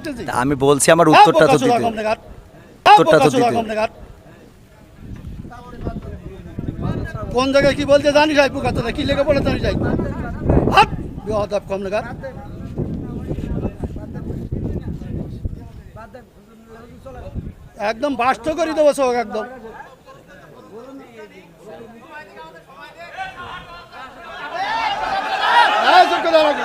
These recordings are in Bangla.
তা আমি বলছি আমার উত্তরটা তো দিতে। উত্তরটা তো দিতে। কোন জায়গায় কি বলতে জানিস আই পোকা তোরা? কি লেগে পড়ে জানি বিহদাব কম লাগাত একদম বাস্ত করে দেবো সব একদম হ্যাঁ, চুপ করে দাঁড়া। আপনি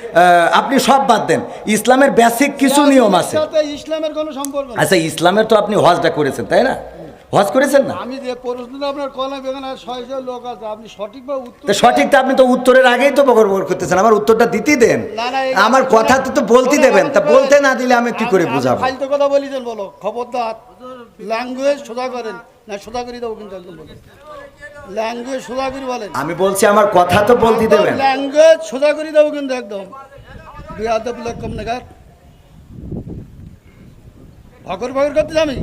আপনি সব বাদ দেন। ইসলামের বেসিক কিছু নিয়ম আছে। ইসলামের কোনো সম্পর্ক আচ্ছা ইসলামের তো আপনি হজটা করেছেন তাই না? হজ করেছেন না? আমি যে প্রশ্নটা আপনার কলাম এখানে ছয় ছয় লোক আছে আপনি সঠিকভাবে উত্তর তো সঠিকটা আপনি তো উত্তরের আগেই তো বকর করতেছেন আমার উত্তরটা দিতেই দেন। না, না, আমার কথা তো তো বলতে দেবেন তা বলতে না দিলে আমি কি করে বুঝাবো? আপনি ফালতু কথা বলিছেন বলো খবরদার। ল্যাঙ্গুয়েজ সোজা করেন। না সোজা করে দেবো কিন্তু একদম ল্যাঙ্গুয়েজ সোজা করে বলেন। আমি বলছি আমার কথা তো বলতে দেবেন। ল্যাঙ্গুয়েজ সোজা করে দেবো কিন্তু একদম। বিয়াদব কম নাগাদ ভগর ভগর করতে আমি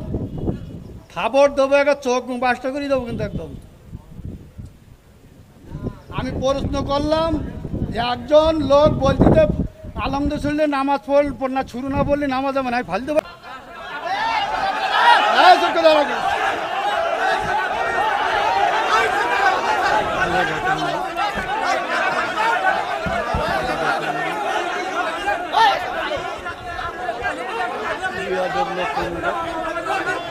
খাবার দেবো একটা চোখ বাসটা করে দেবো কিন্তু একদম আমি প্রশ্ন করলাম যে একজন লোক বলছে আলহামদুলিল্লাহ নামাজ পড়ল না ছুরু না বললে নামাজ হবে না ফালতু বা-